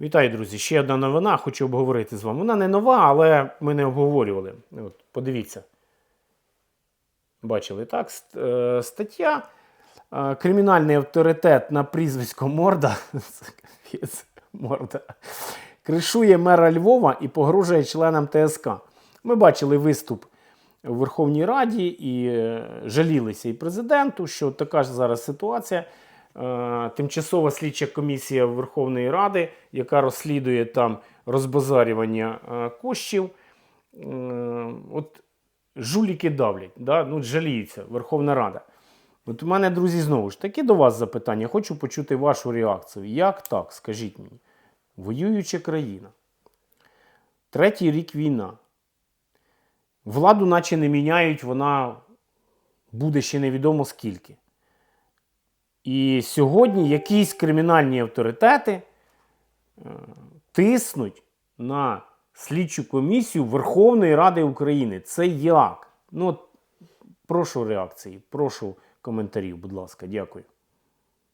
Вітаю, друзі! Ще одна новина. Хочу обговорити з вами. Вона не нова, але ми не обговорювали. От, подивіться. Бачили, так? Е, Стаття. е, Кримінальний авторитет на прізвисько Морда. Морда. Кришує мера Львова і погрожує членам ТСК. Ми бачили виступ у Верховній Раді і е, жалілися і президенту, що така ж зараз ситуація. Е, Тимчасова слідча комісія Верховної Ради, яка розслідує там розбазарювання е, коштів. Е, От жуліки давлять, да? ну, жаліються Верховна Рада. От у мене, друзі, знову ж таки до вас запитання. Хочу почути вашу реакцію. Як так? Скажіть мені. Воююча країна. Третій рік війна. Владу, наче не міняють, вона буде ще невідомо скільки. І сьогодні якісь кримінальні авторитети е, тиснуть на слідчу комісію Верховної Ради України. Це як? Ну, от прошу реакції, прошу коментарів, будь ласка, дякую.